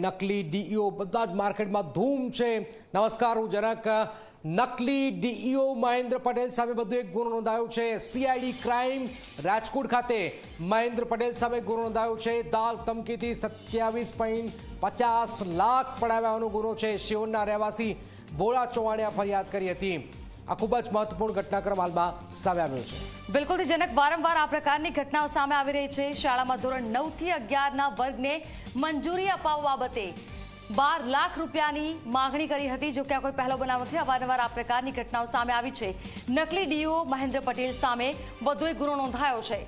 નકલી ડીઈઓ બધા જ માર્કેટમાં ધૂમ છે. નમસ્કાર, હું જનક. નકલી ડીઈઓ મહેન્દ્ર પટેલ સામે બધો એક ગુનો નોંધાયો છે. સીઆઈડી ક્રાઇમ રાજકોટ ખાતે મહેન્દ્ર પટેલ સામે ગુનો નોંધાયો છે. દાલ ધમકીથી સત્યાવીસ પોઈન્ટ પચાસ લાખ પડાવ્યાનો ગુનો છે. શિહોરના રહેવાસી ભોળા ચૌહાણે ફરિયાદ કરી હતી. આ ખૂબ જ મહત્વપૂર્ણ ઘટનાક્રમ હાલમાં સામે આવ્યો છે. બિલકુલ જનક વારંવાર આ પ્રકારની ઘટનાઓ સામે આવી રહી છે. શાળામાં ધોરણ નવથી અગિયારના વર્ગને મંજૂરી અપાવવા બાબતે બાર લાખ રૂપિયાની માંગણી કરી હતી. જો કે આ કોઈ પહેલો બનાવ નથી અવારનવાર આ પ્રકારની ઘટનાઓ સામે આવી છે. નકલી ડીઓ મહેન્દ્ર પટેલ સામે વધુ ગુનો નોંધાયો છે.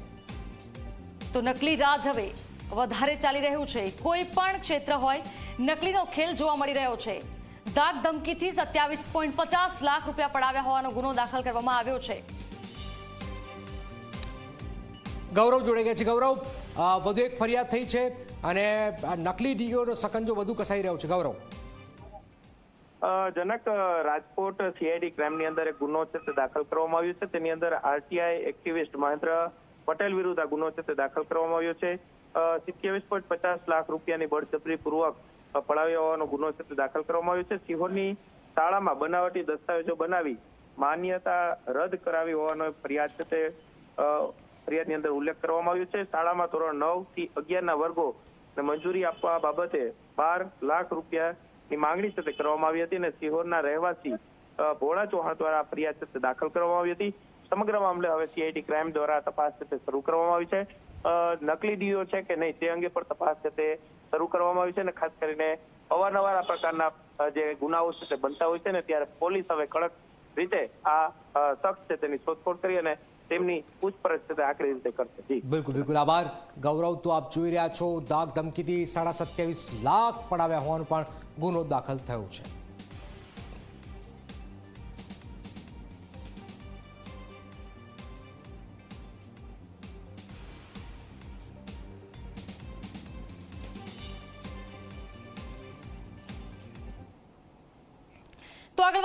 તો નકલી રાજ હવે વધારે ચાલી રહ્યું છે. કોઈ પણ ક્ષેત્ર હોય, નકલીનો ખેલ જોવા મળી રહ્યો છે. દાગ ધમકીથી સત્યાવીસ પોઈન્ટ પચાસ લાખ રૂપિયા પડાવ્યા હોવાનો ગુનો દાખલ કરવામાં આવ્યો છે. ગૌરવ જોડે ગયા છે. ગૌરવ વધુ એક ફરિયાદ થઈ છે અને નકલી ડીઓનો સકંજો વધુ કસાઈ રહ્યો છે. ગૌરવ. અ, જનક રાજકોટ સીઆઈડી ક્રાઇમની અંદર એક ગુનો છે તે દાખલ કરવામાં આવ્યો છે. તેની અંદર આરટીઆઈ એક્ટિવિસ્ટ મહેન્દ્ર પટેલ વિરુદ્ધ આ ગુનો છે તે દાખલ કરવામાં આવ્યો છે. સિત્યાવીસ પોઈન્ટ પચાસ લાખ રૂપિયાની બળજબરી પૂર્વક પડાવ્યા હોવાનો ગુનો છે દાખલ કરવામાં આવ્યો છે. સિહોરની શાળામાં બનાવટી દસ્તાવેજો બનાવી માન્યતા રદ કરાવી હોવાનો ફરિયાદ છે તે ફરિયાદની અંદર ઉલ્લેખ કરવામાં આવ્યો છે. શાળામાં ધોરણ નવથી અગિયારના વર્ગો મંજૂરી આપવા બાબતે બાર લાખ રૂપિયાની માંગણી છે કરવામાં આવી હતી અને સિહોરના રહેવાસી ભોળા ચૌહાણ દ્વારા ફરિયાદ દાખલ કરવામાં આવી હતી. સમગ્ર મામલે હવે સીઆઈડી ક્રાઇમ દ્વારા તપાસ શરૂ કરવામાં આવી છે. નકલી ડીઓ છે કે નહીં તે અંગે પણ તપાસ છે તે શરૂ કરવામાં આવી છે અને ખાસ કરીને અવારનવાર આ પ્રકારના જે ગુનાઓ છે તે બનતા હોય છે ને ત્યારે પોલીસ હવે કડક રીતે આ શખ્સ છે તેની શોધખોળ કરી અને તેમની પૂછપરછ છે રીતે કરશે. બિલકુલ બિલકુલ. આભાર. ગૌરવ, તો આપ જોઈ રહ્યા છો. દાગ ધમકીથી સાડા સત્યાવીસ લાખ પડાવ્યા હોવાનો પણ ગુનો દાખલ થયો છે. તો આગળ વાત